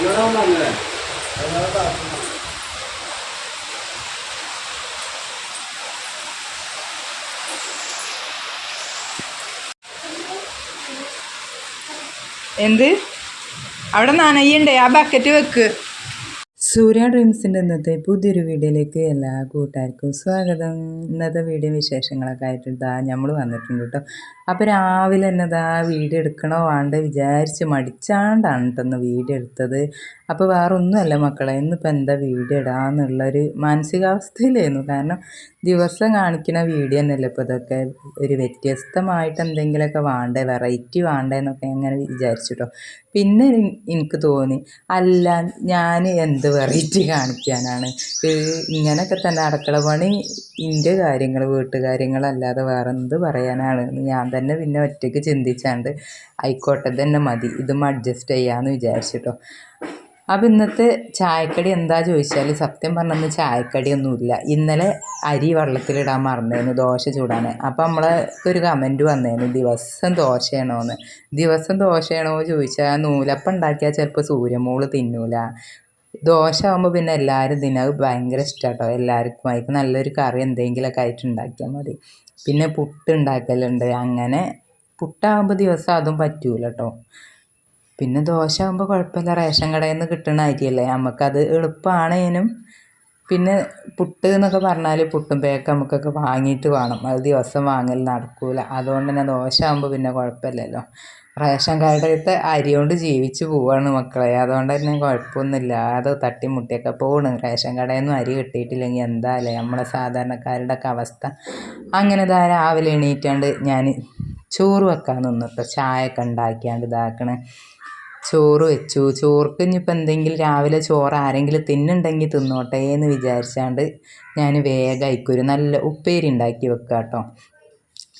ഇവിടെ വന്നല്ലേ എന്ത്? അവിടെ നനയുണ്ടേ ആ ബക്കറ്റ് വെക്ക്. സൂര്യ ഡ്രീംസിന്റെ ഇന്നത്തെ പുതിയൊരു വീഡിയോയിലേക്ക് എല്ലാ കൂട്ടുകാർക്കും സ്വാഗതം. ഇന്നത്തെ വീഡിയോ വിശേഷങ്ങളൊക്കെ ആയിട്ട് ഇതാ നമ്മൾ വന്നിട്ടുണ്ട് കേട്ടോ അപ്പോൾ രാവിലെ തന്നെ ഇതാ വീഡിയോ എടുക്കണോ വേണ്ട വിചാരിച്ച് മടിച്ചാണ്ടാണ് കേട്ടോ ഒന്ന് വീഡിയോ എടുത്തത്. അപ്പോൾ വേറെ ഒന്നുമല്ല മക്കളെ ഇന്നിപ്പോൾ എന്താ വീഡിയോ ഇടാന്നുള്ളൊരു മാനസികാവസ്ഥയിലായിരുന്നു. കാരണം ദിവസം കാണിക്കുന്ന വീഡിയോ തന്നെയല്ലേ ഇപ്പോൾ ഇതൊക്കെ ഒരു വ്യത്യസ്തമായിട്ട് എന്തെങ്കിലുമൊക്കെ വേണ്ടേ വെറൈറ്റി വേണ്ടേ എന്നൊക്കെ അങ്ങനെ വിചാരിച്ചിട്ടോ പിന്നെ എനിക്ക് തോന്നി അല്ല ഞാൻ എന്ത് വെറൈറ്റി കാണിക്കാനാണ്? ഇങ്ങനെയൊക്കെ തന്നെ അടുക്കള പണി ഇന്റെ കാര്യങ്ങൾ വീട്ടുകാര്യങ്ങളല്ലാതെ വേറെ എന്ത് പറയാനാണ് ഞാൻ തന്നെ പിന്നെ ഒറ്റയ്ക്ക് ചിന്തിച്ചാണ്ട് ആയിക്കോട്ടെ തന്നെ മതി ഇതും അഡ്ജസ്റ്റ് ചെയ്യാമെന്ന് വിചാരിച്ചിട്ടോ. അപ്പം ഇന്നത്തെ ചായക്കടി എന്താ ചോദിച്ചാൽ സത്യം പറഞ്ഞൊന്ന് ചായക്കടിയൊന്നുമില്ല. ഇന്നലെ അരി വെള്ളത്തിലിടാൻ മറന്നേന്ന് ദോശ ചൂടാൻ അപ്പം നമ്മളെ ഒരു കമന്റ് വന്നേനു ദിവസം ദോശയാണോ എന്ന് ദിവസം ദോശയാണോ? ചോദിച്ചാൽ നൂലപ്പം ഉണ്ടാക്കിയാൽ ചിലപ്പോൾ സൂര്യമോൾ തിന്നൂല. ദോശ പിന്നെ എല്ലാവരും തിന്നും. ഭയങ്കര ഇഷ്ടമാട്ടോ എല്ലാവർക്കും അതിക്ക് നല്ലൊരു കറി എന്തെങ്കിലുമൊക്കെ ആയിട്ട് ഉണ്ടാക്കിയാൽ മതി. പിന്നെ പുട്ട് ഉണ്ടാക്കലുണ്ട്. അങ്ങനെ പുട്ടാകുമ്പോൾ ദിവസം അതും പറ്റൂല കേട്ടോ പിന്നെ ദോശ ആകുമ്പോൾ കുഴപ്പമില്ല. റേഷൻ കടയിൽ നിന്ന് കിട്ടുന്ന അരിയല്ലേ? നമുക്കത് എളുപ്പമാണേനും പിന്നെ പുട്ട് എന്നൊക്കെ പറഞ്ഞാൽ പുട്ടും പേക്ക് നമുക്കൊക്കെ വാങ്ങിയിട്ട് വേണം. അത് ദിവസം വാങ്ങൽ നടക്കൂല. അതുകൊണ്ട് തന്നെ ദോശ ആകുമ്പോൾ പിന്നെ കുഴപ്പമില്ലല്ലോ. റേഷൻ കടയിലത്തെ അരി കൊണ്ട് ജീവിച്ചു പോവാണ് മക്കളെ. അതുകൊണ്ട് തന്നെ കുഴപ്പമൊന്നുമില്ല. അത് തട്ടിമുട്ടിയൊക്കെ പോണ്. റേഷൻ കടയിൽ നിന്നും അരി കിട്ടിയിട്ടില്ലെങ്കിൽ എന്താ അല്ലേ നമ്മളെ സാധാരണക്കാരുടെ ഒക്കെ അവസ്ഥ. അങ്ങനെ ഇതാ രാവിലെ എണീറ്റാണ്ട് ഞാൻ ചോറ് വെക്കാൻ നിന്നു ചായയൊക്കെ ഉണ്ടാക്കിയാണ്ട് ഇതാക്കണേ. ചോറ് വെച്ചു. ചോർക്ക് ഇനിയിപ്പോൾ എന്തെങ്കിലും രാവിലെ ചോറ് ആരെങ്കിലും തിന്നുണ്ടെങ്കിൽ തിന്നോട്ടെ എന്ന് വിചാരിച്ചാണ്ട് ഞാൻ വേഗം അയക്കൊരു നല്ല ഉപ്പേരി ഉണ്ടാക്കി വെക്കുക കേട്ടോ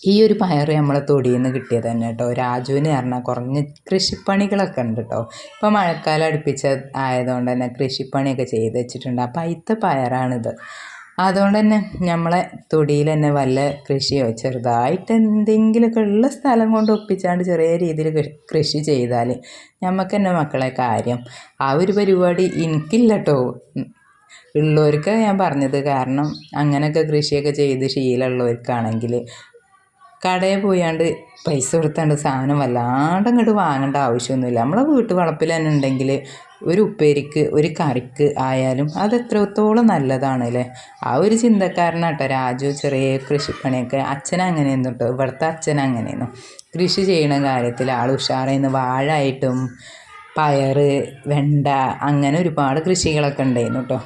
ഈ ഒരു പയർ നമ്മളെ തൊടിയിൽ നിന്ന് കിട്ടിയത് തന്നെ കേട്ടോ. രാജുവിന് പറഞ്ഞാൽ കുറഞ്ഞ കൃഷിപ്പണികളൊക്കെ ഉണ്ട് കേട്ടോ. ഇപ്പോൾ മഴക്കാലം അടുപ്പിച്ച ആയതുകൊണ്ട് തന്നെ കൃഷിപ്പണിയൊക്കെ ചെയ്ത് വെച്ചിട്ടുണ്ട്. അപ്പം അയിത്ത പയറാണിത്. അതുകൊണ്ട് തന്നെ നമ്മളെ തൊടിയിൽ തന്നെ വല്ല കൃഷിയോ ചെറുതായിട്ട് എന്തെങ്കിലുമൊക്കെ ഉള്ള സ്ഥലം കൊണ്ട് ഒപ്പിച്ചാണ്ട് ചെറിയ രീതിയിൽ കൃഷി ചെയ്താൽ നമുക്ക് തന്നെ മക്കളെ കാര്യം. ആ ഒരു പരിപാടി എനിക്കില്ല കേട്ടോ. ഉള്ളവർക്ക് ഞാൻ പറഞ്ഞത് കാരണം അങ്ങനെയൊക്കെ കൃഷിയൊക്കെ ചെയ്ത് ശീലമുള്ളവർക്കാണെങ്കിൽ കടയിൽ പോയാണ്ട് പൈസ കൊടുത്താണ്ട് സാധനം വല്ലാണ്ട് അങ്ങോട്ട് വാങ്ങേണ്ട ആവശ്യമൊന്നുമില്ല. നമ്മളെ വീട്ടു വളപ്പിൽ തന്നെ ഉണ്ടെങ്കിൽ ഒരു ഉപ്പേരിക്ക് ഒരു കറിക്ക് ആയാലും അത് എത്രത്തോളം നല്ലതാണ് അല്ലേ? ആ ഒരു ചിന്തക്കാരനാട്ടോ രാജു ചെറിയ കൃഷിപ്പണിയൊക്കെ. അച്ഛൻ അങ്ങനെ കേട്ടോ ഇവിടുത്തെ അച്ഛൻ അങ്ങനെയെന്നു കൃഷി ചെയ്യുന്ന കാര്യത്തിൽ ആൾ ഉഷാറായിരുന്നു. വാഴ ആയിട്ടും പയറ് വെണ്ട അങ്ങനെ ഒരുപാട് കൃഷികളൊക്കെ ഉണ്ടായിരുന്നു കേട്ടോ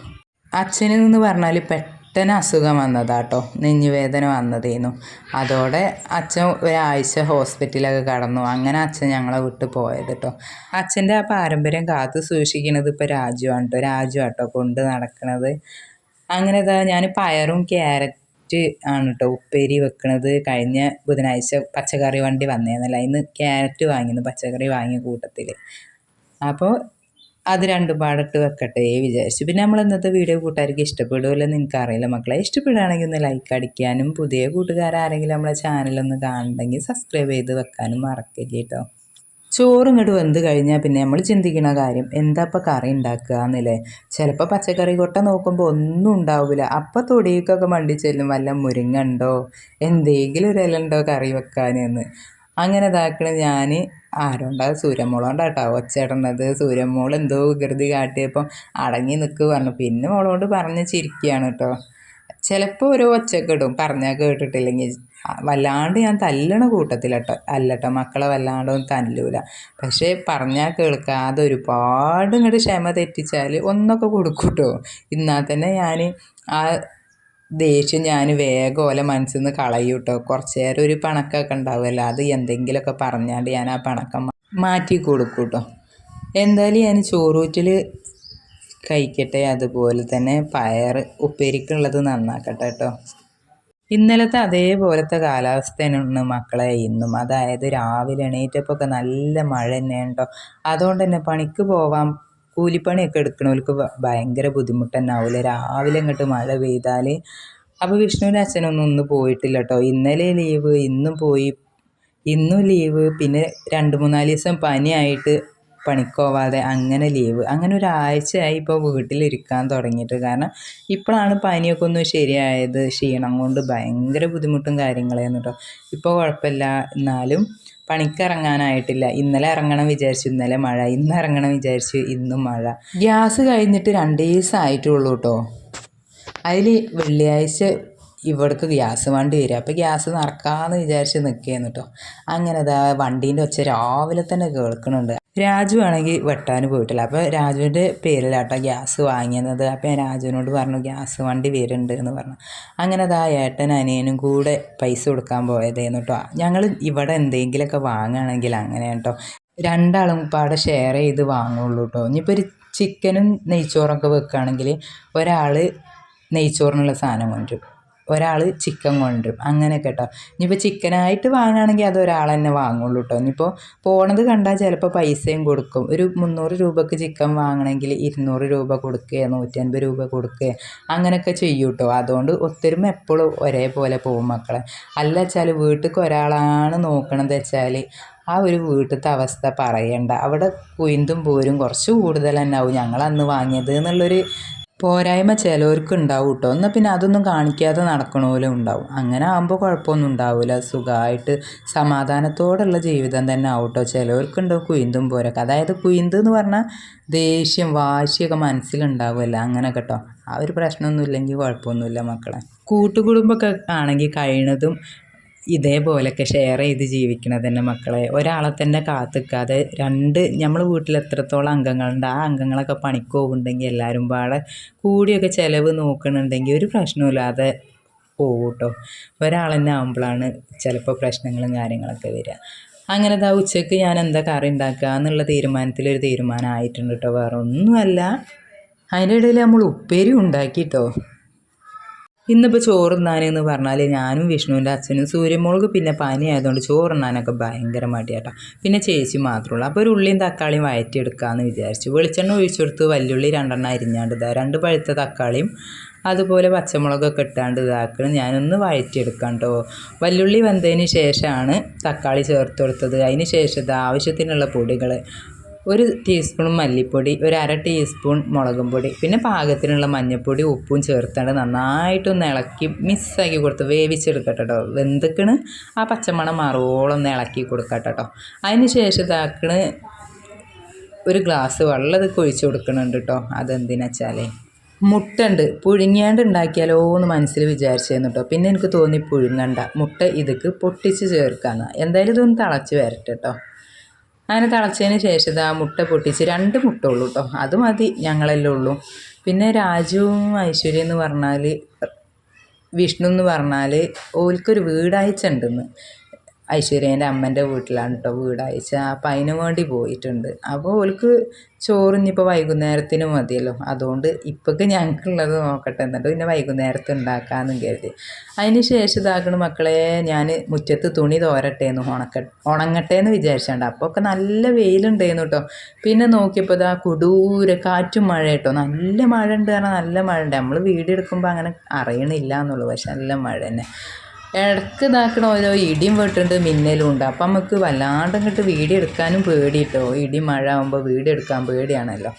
അച്ഛനെന്ന് പറഞ്ഞാൽ പെട്ടെന്ന് അസുഖം വന്നതാട്ടോ. നെഞ്ഞുവേദന വന്നതേന്നു. അതോടെ അച്ഛൻ ഒരാഴ്ച ഹോസ്പിറ്റലൊക്കെ കടന്നു. അങ്ങനെ അച്ഛൻ ഞങ്ങളെ വിട്ട് പോയത് കേട്ടോ അച്ഛന്റെ ആ പാരമ്പര്യം കാത്തു സൂക്ഷിക്കുന്നത് ഇപ്പോൾ രാജുവാണ് കേട്ടോ രാജു കൊണ്ട് നടക്കുന്നത് അങ്ങനെ ഇതാ ഞാൻ പയറും ക്യാരറ്റ് ആണ് കേട്ടോ ഉപ്പേരി വെക്കണത്. കഴിഞ്ഞ ബുധനാഴ്ച പച്ചക്കറി വണ്ടി വന്നേന്നല്ല. ഇന്ന് ക്യാരറ്റ് വാങ്ങിയിരുന്നു പച്ചക്കറി വാങ്ങിയ കൂട്ടത്തിൽ അപ്പോൾ അത് രണ്ടും പാടിട്ട് വെക്കട്ടെ വിചാരിച്ചു. പിന്നെ നമ്മൾ ഇന്നത്തെ വീഡിയോ കൂട്ടുകാർക്ക് ഇഷ്ടപ്പെടുമല്ലോ എന്ന് എനിക്കറിയില്ല. മക്കളെ ഇഷ്ടപ്പെടുകയാണെങ്കിൽ ഒന്ന് ലൈക്ക് അടിക്കാനും പുതിയ കൂട്ടുകാരാരെങ്കിലും നമ്മളെ ചാനലൊന്ന് കാണണമെങ്കിൽ സബ്സ്ക്രൈബ് ചെയ്ത് വെക്കാനും മറക്കില്ല കേട്ടോ. ചോറ് ഇങ്ങോട്ട് വെന്ത് കഴിഞ്ഞാൽ പിന്നെ നമ്മൾ ചിന്തിക്കുന്ന കാര്യം എന്താ ഇപ്പം കറി ഉണ്ടാക്കുക എന്നല്ലേ? ചിലപ്പോൾ പച്ചക്കറി കൊട്ട നോക്കുമ്പോൾ ഒന്നും ഉണ്ടാവില്ല അപ്പം തൊടിയൊക്കെ മണ്ടി ചെല്ലും വല്ല മുരിങ്ങ ഉണ്ടോ? എന്തെങ്കിലും ഒരു ഇല ഉണ്ടോ കറി വെക്കാനെന്ന് അങ്ങനെ ഇതാക്കണ ഞാൻ ആരോണ്ടാ? സൂര്യമോളോണ്ടാ കേട്ടോ സൂര്യമോൾ എന്തോ വികൃതി കാട്ടിയപ്പം അടങ്ങി നിൽക്കുക പറഞ്ഞു. പിന്നെ മോളോട് പറഞ്ഞ് ചിരിക്കുകയാണ് കേട്ടോ ചിലപ്പോൾ ഓരോ ഒച്ചയൊക്കെ ഇടും പറഞ്ഞാൽ കേട്ടിട്ടില്ലെങ്കിൽ വല്ലാണ്ട് ഞാൻ തല്ലണ കൂട്ടത്തിലട്ടോ. അല്ലട്ടോ മക്കളെ വല്ലാണ്ടൊന്നും തല്ലൂല. പക്ഷേ പറഞ്ഞാൽ കേൾക്കാതെ ഒരുപാട് ഇങ്ങോട്ട് ക്ഷമ തെറ്റിച്ചാൽ ഒന്നൊക്കെ കൊടുക്കൂട്ടോ. ഇന്നാൽ തന്നെ ഞാൻ ആ ദേഷ്യം ഞാൻ വേഗം ഓലെ മനസ്സിൽ നിന്ന് കളയും കേട്ടോ കുറച്ച് നേരം ഒരു പണക്കൊക്കെ ഉണ്ടാവുമല്ലോ. അത് എന്തെങ്കിലുമൊക്കെ പറഞ്ഞാണ്ട് ഞാൻ ആ പണക്കം മാറ്റി കൊടുക്കും കേട്ടോ എന്തായാലും ഞാൻ ചോറൂറ്റിൽ കഴിക്കട്ടെ. അതുപോലെ തന്നെ പയർ ഉപ്പേരിക്കുള്ളത് നന്നാക്കട്ടെ കേട്ടോ ഇന്നലത്തെ അതേപോലത്തെ കാലാവസ്ഥ തന്നെയാണ് മക്കളെ ഇന്നും. അതായത് രാവിലെ എണീറ്റപ്പോൾ ഒക്കെ നല്ല മഴ തന്നെയാണ് കേട്ടോ അതുകൊണ്ട് തന്നെ പണിക്ക് പോവാൻ കൂലിപ്പണിയൊക്കെ എടുക്കണവർക്ക് ഭയങ്കര ബുദ്ധിമുട്ട് തന്നെ ആവില്ല രാവിലെ ഇങ്ങോട്ട് മഴ പെയ്താൽ അപ്പോൾ വിഷ്ണുവിന്റെ അച്ഛനൊന്നും ഒന്ന് പോയിട്ടില്ല കേട്ടോ ഇന്നലെ ലീവ് ഇന്നും പോയി. ഇന്നും ലീവ് പിന്നെ രണ്ട് മൂന്നാൽ ദിവസം പനിയായിട്ട് പണിക്കോവാതെ അങ്ങനെ ലീവ്. അങ്ങനെ ഒരാഴ്ചയായി ഇപ്പോൾ വീട്ടിലിരിക്കാൻ തുടങ്ങിയിട്ട്. കാരണം ഇപ്പോഴാണ് പനിയൊക്കെ ഒന്ന് ശരിയായത്. ക്ഷീണം കൊണ്ട് ഭയങ്കര ബുദ്ധിമുട്ടും കാര്യങ്ങളായിരുന്നു കേട്ടോ ഇപ്പോൾ കുഴപ്പമില്ല. എന്നാലും പണിക്കിറങ്ങാനായിട്ടില്ല. ഇന്നലെ ഇറങ്ങണം വിചാരിച്ചു ഇന്നലെ മഴ. ഇന്ന് ഇറങ്ങണം വിചാരിച്ചു ഇന്നും മഴ. ഗ്യാസ് കഴിഞ്ഞിട്ട് രണ്ട് ദിവസം ആയിട്ടുള്ളൂ കേട്ടോ അതിൽ വെള്ളിയാഴ്ച ഇവിടേക്ക് ഗ്യാസ് വണ്ടി വരിക അപ്പോൾ ഗ്യാസ് നിറക്കാമെന്ന് വിചാരിച്ച് നിൽക്കുകയെന്ന് കേട്ടോ അങ്ങനെ ഇതാ വണ്ടീന്റെ ഒച്ച രാവിലെ തന്നെ കേൾക്കുന്നുണ്ട് രാജു ആണെങ്കിൽ വെട്ടാൻ പോയിട്ടില്ല. അപ്പോൾ രാജുവിന്റെ പേരിലാട്ടോ ഗ്യാസ് വാങ്ങിയത് അപ്പോൾ ഞാൻ രാജുവിനോട് പറഞ്ഞു ഗ്യാസ് വണ്ടി വരുന്നുണ്ട് എന്ന് പറഞ്ഞു. അങ്ങനെ അതാ ഏട്ടൻ അനിയനും കൂടെ പൈസ കൊടുക്കാൻ പോയതേന്ന് കേട്ടോ ഞങ്ങൾ ഇവിടെ എന്തെങ്കിലുമൊക്കെ വാങ്ങുകയാണെങ്കിൽ അങ്ങനെ കേട്ടോ രണ്ടാളും പാടെ ഷെയർ ചെയ്ത് വാങ്ങുള്ളൂ കേട്ടോ ഇനിയിപ്പോൾ ഒരു ചിക്കനും നെയ്ച്ചോറൊക്കെ വെക്കുകയാണെങ്കിൽ ഒരാൾ നെയ്ച്ചോറിനുള്ള സാധനം കൊണ്ടുവരും. ഒരാൾ ചിക്കൻ കൊണ്ടുവരും. അങ്ങനെ കേട്ടോ. ഇനിയിപ്പോൾ ചിക്കനായിട്ട് വാങ്ങുകയാണെങ്കിൽ അത് ഒരാൾ തന്നെ വാങ്ങുള്ളൂ കേട്ടോ. ഇനിയിപ്പോൾ പോണത് കണ്ടാൽ ചിലപ്പോൾ പൈസയും കൊടുക്കും. ഒരു മുന്നൂറ് രൂപക്ക് ചിക്കൻ വാങ്ങണമെങ്കിൽ ഇരുന്നൂറ് രൂപ കൊടുക്കുക നൂറ്റൻപത് രൂപ കൊടുക്കുക അങ്ങനെയൊക്കെ ചെയ്യും കേട്ടോ. അതുകൊണ്ട് ഒത്തൊരുമ എപ്പോഴും ഒരേപോലെ പോകും മക്കളെ. അല്ല വെച്ചാൽ വീട്ടിലേക്ക് ഒരാളാണ് നോക്കണമെന്ന് വെച്ചാൽ ആ ഒരു വീട്ടിലത്തെ അവസ്ഥ പറയണ്ട. അവിടെ കുയിന്തും പോരും കുറച്ച് കൂടുതൽ തന്നെ ആവും. ഞങ്ങൾ അന്ന് വാങ്ങിയത് എന്നുള്ളൊരു പോരായ്മ ചിലവർക്ക് ഉണ്ടാവും കേട്ടോ എന്നാൽ പിന്നെ അതൊന്നും കാണിക്കാതെ നടക്കണോലും ഉണ്ടാവും. അങ്ങനെ ആകുമ്പോൾ കുഴപ്പമൊന്നും ഉണ്ടാവില്ല സുഖമായിട്ട് സമാധാനത്തോടുള്ള ജീവിതം തന്നെ ആവും കേട്ടോ ചിലവർക്കുണ്ടാവും കുയിന്തും പോരൊക്കെ. അതായത് കുയിന്ത് എന്ന് പറഞ്ഞാൽ ദേഷ്യം വാശിയൊക്കെ മനസ്സിലുണ്ടാവുമല്ലോ അങ്ങനെ കേട്ടോ ആ ഒരു പ്രശ്നമൊന്നും ഇല്ലെങ്കിൽ കുഴപ്പമൊന്നുമില്ല മക്കളെ. കൂട്ടുകുടുംബമൊക്കെ ആണെങ്കിൽ കഴിയുന്നതും ഇതേപോലെയൊക്കെ ഷെയർ ചെയ്ത് ജീവിക്കണത് തന്നെ മക്കളെ. ഒരാളെ തന്നെ കാത്തിക്കാതെ രണ്ട് നമ്മൾ വീട്ടിൽ എത്രത്തോളം അംഗങ്ങളുണ്ട് ആ അംഗങ്ങളൊക്കെ പണിക്ക് പോകുന്നുണ്ടെങ്കിൽ എല്ലാവരും പാടെ കൂടിയൊക്കെ ചിലവ് നോക്കണുണ്ടെങ്കിൽ ഒരു പ്രശ്നമില്ലാതെ പോകും കേട്ടോ ഒരാൾ തന്നെ ആകുമ്പോഴാണ് ചിലപ്പോൾ പ്രശ്നങ്ങളും കാര്യങ്ങളൊക്കെ വരിക. അങ്ങനെ ദാ ഉച്ചയ്ക്ക് ഞാൻ എന്താ കറി ഉണ്ടാക്കുക എന്നുള്ള തീരുമാനത്തിലൊരു തീരുമാനമായിട്ടുണ്ട് കേട്ടോ. വേറെ ഒന്നുമല്ല അതിന്റെ ഇടയിൽ നമ്മൾ ഉപ്പേരി ഉണ്ടാക്കി കേട്ടോ ഇന്നിപ്പോൾ ചോറുന്നാനെന്ന് പറഞ്ഞാൽ ഞാനും വിഷ്ണുവിന്റെ അച്ഛനും സൂര്യമുളക് പിന്നെ പനി ആയതുകൊണ്ട് ചോറുണ്ണാനൊക്കെ ഭയങ്കര മടിയാട്ടോ. പിന്നെ ചേച്ചി മാത്രമുള്ളൂ അപ്പോൾ ഒരു ഉള്ളിയും തക്കാളിയും വയറ്റിയെടുക്കാമെന്ന് വിചാരിച്ചു. വെളിച്ചെണ്ണ ഒഴിച്ചെടുത്ത് വല്യുള്ളി രണ്ടെണ്ണം അരിഞ്ഞാണ്ട് ഇതാ. രണ്ട് പഴുത്ത തക്കാളിയും അതുപോലെ പച്ചമുളകൊക്കെ ഇട്ടാണ്ട് ഇതാക്കണം. ഞാനൊന്ന് വഴറ്റിയെടുക്കാം കേട്ടോ വല്യുള്ളി വെന്തതിന് ശേഷമാണ് തക്കാളി ചേർത്ത് കൊടുത്തത്. അതിന് ശേഷം ആവശ്യത്തിനുള്ള പൊടികൾ ഒരു ടീസ്പൂൺ മല്ലിപ്പൊടി ഒരു അര ടീസ്പൂൺ മുളകും പൊടി പിന്നെ പാകത്തിനുള്ള മഞ്ഞൾപ്പൊടി ഉപ്പും ചേർത്താണ്ട് നന്നായിട്ടൊന്ന് ഇളക്കി മിസ്സാക്കി കൊടുത്ത് വേവിച്ചെടുക്കട്ടെ കേട്ടോ വെന്തിക്കണ് ആ പച്ചമണം മാറോളം ഒന്ന് ഇളക്കി കൊടുക്കട്ടെ കേട്ടോ അതിന് ശേഷം ഇതാക്കണ് ഒരു ഗ്ലാസ് വെള്ളം ഇതൊക്കെ ഒഴിച്ച് കൊടുക്കണുണ്ട് കേട്ടോ അതെന്തിനാ വെച്ചാലേ? മുട്ടുണ്ട് പുഴുങ്ങിയാണ്ട് ഉണ്ടാക്കിയാലോ എന്ന് മനസ്സിൽ വിചാരിച്ചിരുന്നു കേട്ടോ പിന്നെ എനിക്ക് തോന്നി പുഴുങ്ങണ്ട. മുട്ട ഇതൊക്കെ പൊട്ടിച്ച് ചേർക്കാന്ന്. എന്തായാലും ഇതൊന്ന് തിളച്ച് വരട്ടെ കേട്ടോ അങ്ങനെ തിളച്ചതിന് ശേഷം ഇതാ മുട്ട പൊട്ടിച്ച് രണ്ട് മുട്ട ഉള്ളൂ കേട്ടോ അത് മതി ഞങ്ങളെല്ലാം ഉള്ളൂ. പിന്നെ രാജുവും ഐശ്വര്യ എന്ന് പറഞ്ഞാൽ വിഷ്ണു എന്ന് പറഞ്ഞാൽ ഓൽക്കൊരു വീടാഴ്ച ഐശ്വര്യേന്റെ അമ്മന്റെ വീട്ടിലാണ് കേട്ടോ വീടാഴ്ച അപ്പം അതിന് വേണ്ടി പോയിട്ടുണ്ട്. അപ്പോൾ ഓൾക്ക് ചോറ് വൈകുന്നേരത്തിന് മതിയല്ലോ. അതുകൊണ്ട് ഇപ്പോഴൊക്കെ ഞങ്ങൾക്കുള്ളത് നോക്കട്ടെ. എന്നിട്ട് പിന്നെ വൈകുന്നേരത്ത് ഉണ്ടാക്കാമെന്നും കരുതി. അതിന് ശേഷം ഇതാക്കണ മക്കളെ ഞാൻ മുറ്റത്ത് തുണി തോരട്ടേന്ന് ഉണക്ക ഉണങ്ങട്ടെ എന്ന് വിചാരിച്ചാണ്ട്. അപ്പോൾ ഒക്കെ നല്ല വെയിലുണ്ടായിരുന്നു കേട്ടോ പിന്നെ നോക്കിയപ്പോൾ ഇതാ കുടൂര കാറ്റും മഴ കേട്ടോ നല്ല മഴ ഉണ്ട് കാരണം നല്ല മഴ ഉണ്ട്. നമ്മൾ വീട് എടുക്കുമ്പോൾ അങ്ങനെ അറിയണില്ല എന്നുള്ളൂ. പക്ഷെ നല്ല മഴ തന്നെ. ഇടയ്ക്ക് ഇതാക്കണ ഓരോ ഇടിയും വെട്ടുണ്ട് മിന്നലും ഉണ്ട്. അപ്പം നമുക്ക് വല്ലാണ്ട് ഇങ്ങോട്ട് വീഡിയോ എടുക്കാനും പേടി ഇടി മഴ ആകുമ്പോൾ വീഡിയോ എടുക്കാൻ പേടിയാണല്ലോ.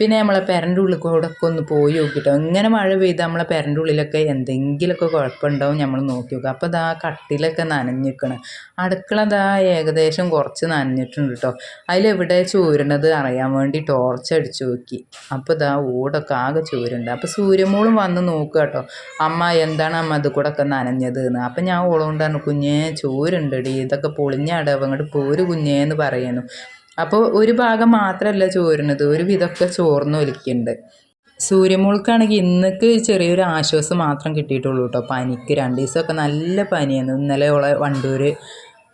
പിന്നെ നമ്മളെ പെരന്റെ ഉള്ളിൽ കൂടെ ഒക്കെ ഒന്ന് പോയി നോക്കിട്ടോ. ഇങ്ങനെ മഴ പെയ്താൽ നമ്മളെ പെരന്റെ ഉള്ളിലൊക്കെ എന്തെങ്കിലുമൊക്കെ കുഴപ്പമുണ്ടാവും നമ്മൾ നോക്കി നോക്കുക. അപ്പോൾ ഇതാ കട്ടിലൊക്കെ നനഞ്ഞിരിക്കണം. അടുക്കള ഇതാ ഏകദേശം കുറച്ച് നനഞ്ഞിട്ടുണ്ട് കേട്ടോ അതിലെവിടെ ചോരുന്നത് അറിയാൻ വേണ്ടി ടോർച്ച് അടിച്ചു നോക്കി അപ്പോൾ ഇതാ ഓടൊക്കെ ആകെ ചോരുണ്ട്. അപ്പോൾ സൂര്യമോളും വന്ന് നോക്കുക കേട്ടോ അമ്മ എന്താണ് അമ്മ ഇത് കൂടെ ഒക്കെ നനഞ്ഞത് എന്ന്. അപ്പം ഞാൻ ഓളോണ്ടാണ് കുഞ്ഞേ ചോരുണ്ടടി. ഇതൊക്കെ പൊളിഞ്ഞാടാവും അങ്ങോട്ട് പോര് കുഞ്ഞേ എന്ന് പറയുന്നു. അപ്പോൾ ഒരു ഭാഗം മാത്രമല്ല ചോരുന്നത് ഒരു വിധമൊക്കെ ചോർന്ന് ഒലിക്കുന്നുണ്ട് സൂര്യമോൾക്കാണെങ്കിൽ ഇന്നക്ക് ചെറിയൊരു ആശ്വാസം മാത്രം കിട്ടിയിട്ടുള്ളൂ കേട്ടോ പനിക്ക് രണ്ട് ദിവസമൊക്കെ നല്ല പനിയാണ്. ഇന്നലെ ഓളെ വണ്ടൂർ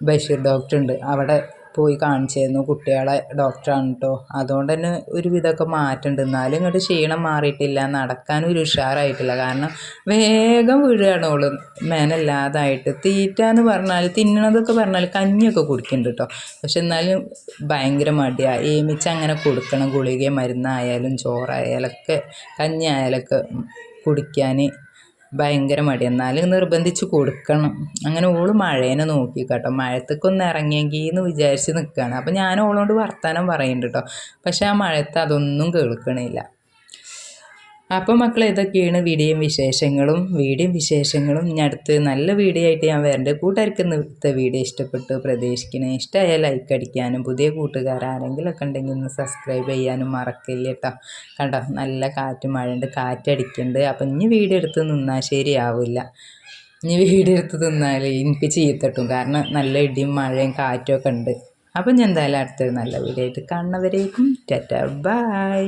ബഷീർ ഡോക്ടർ ഉണ്ട്. അവിടെ പോയി കാണിച്ചായിരുന്നു കുട്ടികളെ ഡോക്ടറാണ് കേട്ടോ അതുകൊണ്ട് തന്നെ ഒരു വിധമൊക്കെ മാറ്റമുണ്ട്. എന്നാലും ഇങ്ങോട്ട് ക്ഷീണം മാറിയിട്ടില്ല. നടക്കാനും ഒരു ഉഷാറായിട്ടില്ല. കാരണം വേഗം വീഴുകയാണ് ഓൾ. മേനല്ലാതായിട്ട് തീറ്റ എന്ന് പറഞ്ഞാൽ തിന്നണതൊക്കെ പറഞ്ഞാൽ കഞ്ഞിയൊക്കെ കുടിക്കുന്നുണ്ട് കേട്ടോ പക്ഷെ എന്നാലും ഭയങ്കര മടിയാണ് ഏമിച്ച് അങ്ങനെ കൊടുക്കണം. ഗുളിക മരുന്നായാലും ചോറായാലൊക്കെ കഞ്ഞി ആയാലൊക്കെ കുടിക്കാൻ ഭയങ്കര മടി. എന്നാലും നിർബന്ധിച്ച് കൊടുക്കണം. അങ്ങനെ ഓൾ മഴേനെ നോക്കി കേട്ടോ മഴത്തേക്കൊന്ന് ഇറങ്ങിയെങ്കിൽ എന്ന് വിചാരിച്ച് നിൽക്കുകയാണ് അപ്പം ഞാൻ ഓളോട് വർത്തമാനം പറയുന്നുണ്ട് കേട്ടോ പക്ഷേ ആ മഴയത്ത് അതൊന്നും കേൾക്കണില്ല. അപ്പം മക്കളെ ഇതൊക്കെയാണ് വീഡിയോയും വിശേഷങ്ങളും. വീഡിയോയും വിശേഷങ്ങളും ഇനി അടുത്ത് നല്ല വീഡിയോ ആയിട്ട് ഞാൻ വരണ്ട്. കൂട്ടുകാർക്ക് വീഡിയോ ഇഷ്ടപ്പെട്ടു പ്രതീക്ഷിക്കണേ. ഇഷ്ടമായ ലൈക്ക് അടിക്കാനും പുതിയ കൂട്ടുകാർ ആരെങ്കിലുമൊക്കെ ഉണ്ടെങ്കിൽ ഒന്ന് സബ്സ്ക്രൈബ് ചെയ്യാനും മറക്കില്ല കേട്ടോ കണ്ടോ? നല്ല കാറ്റ് മഴയുണ്ട് കാറ്റടിക്കുന്നുണ്ട്. അപ്പം ഇനി വീഡിയോ എടുത്ത് നിന്നാൽ ശരിയാവില്ല. ഇനി വീഡിയോ എടുത്ത് നിന്നാൽ എനിക്ക് ചീത്തട്ടും കാരണം നല്ല ഇടിയും മഴയും കാറ്റും ഒക്കെ ഉണ്ട്. അപ്പം ഞാൻ എന്തായാലും അടുത്തൊരു നല്ല വീഡിയോ ആയിട്ട് കാണുന്നവരേക്കും. ടാറ്റ ബൈ